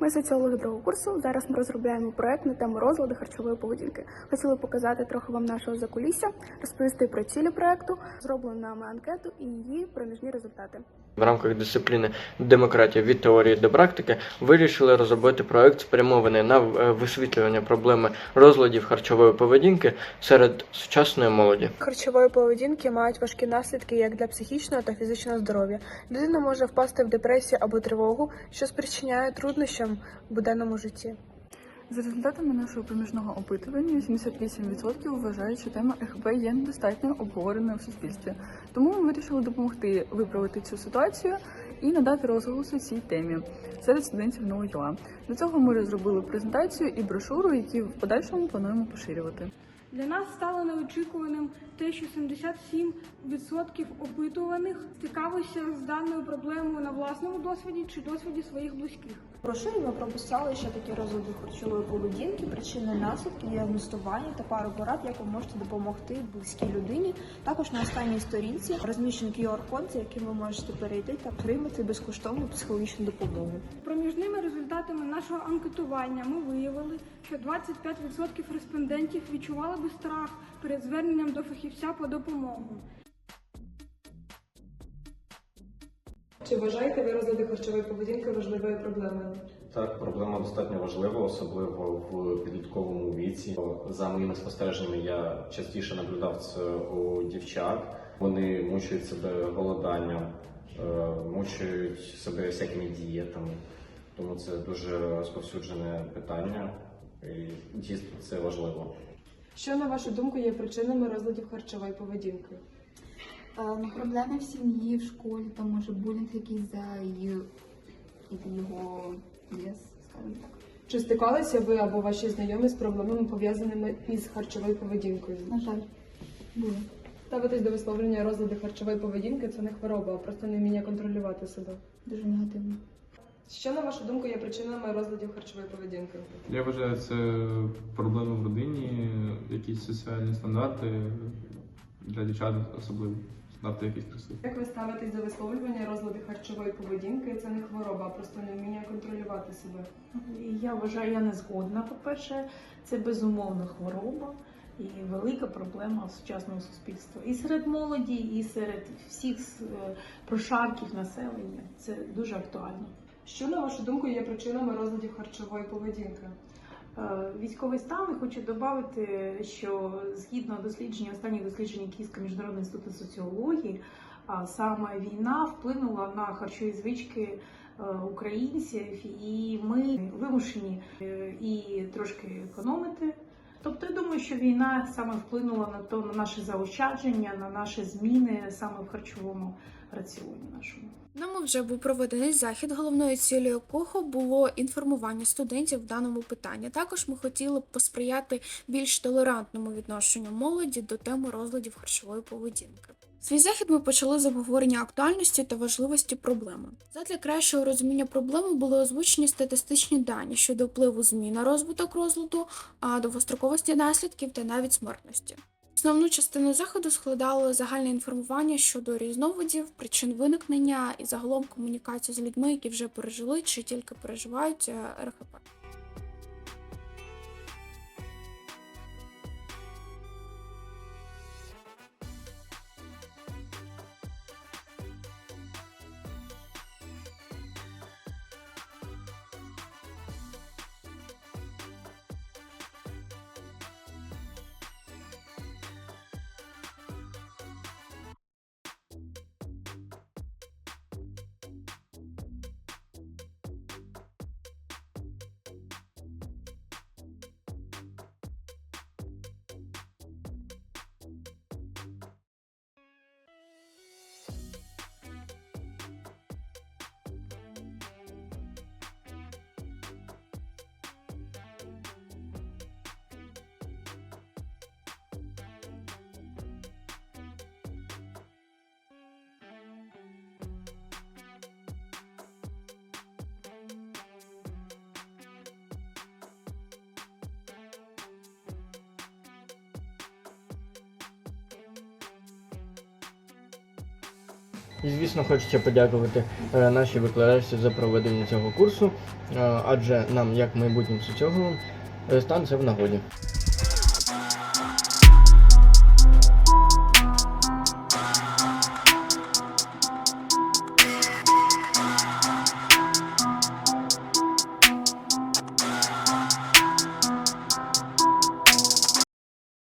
Ми соціологи другого курсу. Зараз ми розробляємо проект на тему розлади харчової поведінки. Хотіли показати трохи вам нашого закулісся, розповісти про цілі проекту, зроблену нами анкету і її проміжні результати. В рамках дисципліни демократія від теорії до практики вирішили розробити проект, спрямований на е, висвітлювання проблеми розладів харчової поведінки серед сучасної молоді. Харчової поведінки мають важкі наслідки як для психічного та фізичного здоров'я. Людина може впасти в депресію або тривогу, що спричиняє труднощам в буденному житті. За результатами нашого проміжного опитування, 78% вважають, що тема ЕГБ є недостатньо обговореною в суспільстві. Тому ми вирішили допомогти виправити цю ситуацію і надати розголосу цій темі серед студентів НОЮА. Для цього ми розробили презентацію і брошуру, які в подальшому плануємо поширювати. Для нас стало неочікуваним те, що 77% опитуваних стикалися з даною проблемою на власному досвіді чи досвіді своїх близьких. Брошурі ми прописали, що такі розлади харчової поведінки, причини наслідки, діагностування та пару порад, як ви можете допомогти близькій людині. Також на останній сторінці розміщений QR-код, за яким ви можете перейти та отримати безкоштовну психологічну допомогу. Проміжними результатами нашого анкетування ми виявили, що 25% респондентів відчували би страх перед зверненням до фахівця по допомогу. Чи вважаєте ви розлади харчової поведінки важливою проблемою? Так, проблема достатньо важлива, особливо в підлітковому віці. За моїми спостереженнями, я частіше наблюдав це у дівчат. Вони мучують себе голоданням, е, мучують себе всякими дієтами. Тому це дуже розповсюджене питання, і дійсно це важливо. Що на вашу думку є причинами розладів харчової поведінки? Е, Ну, проблеми в сім'ї, в школі, там може булінг якийсь за її його вес, скажімо так. Чи стикалися ви або ваші знайомі з проблемами пов'язаними із харчовою поведінкою? На жаль, було. Ставитись до висловлення розлади харчової поведінки це не хвороба, а просто невміння контролювати себе. Дуже негативно. Що на вашу думку є причинами розладів харчової поведінки? Я вважаю, це проблеми в родині, якісь соціальні стандарти для дівчат особливо. Стандарти якісь присутні. Як ви ставитесь до висловлювання розлади харчової поведінки? Це не хвороба, а просто невміння контролювати себе. Я вважаю, я не згодна. По-перше, це безумовно хвороба і велика проблема сучасного суспільства. І серед молоді, і серед всіх е, прошарків населення. Це дуже актуально. Що на вашу думку є причинами розладів харчової поведінки? Е, Військовий стан і хочу додати, що згідно дослідження останніх досліджень Київського міжнародного інституту соціології, саме війна вплинула на харчові звички е, українців, і ми вимушені е, і трошки економити. Тобто я думаю, що війна саме вплинула на то на наше заощадження, на наші зміни саме в харчовому раціоні нашому. Нами вже був проведений захід, головною цілею якого було інформування студентів в даному питанні. Також ми хотіли б посприяти більш толерантному відношенню молоді до теми розладів харчової поведінки. Свій захід ми почали з обговорення актуальності та важливості проблеми. Задля кращого розуміння проблеми були озвучені статистичні дані щодо впливу змін на розвиток розладу, а довгостроковості наслідків та навіть смертності. Основну частину заходу складало загальне інформування щодо різновидів, причин виникнення і загалом комунікацію з людьми, які вже пережили чи тільки переживають е, РХП. І, звісно, хочеться подякувати е, нашій викладачці за проведення цього курсу, е, адже нам, як майбутнім соціологам, стан стане це в нагоді.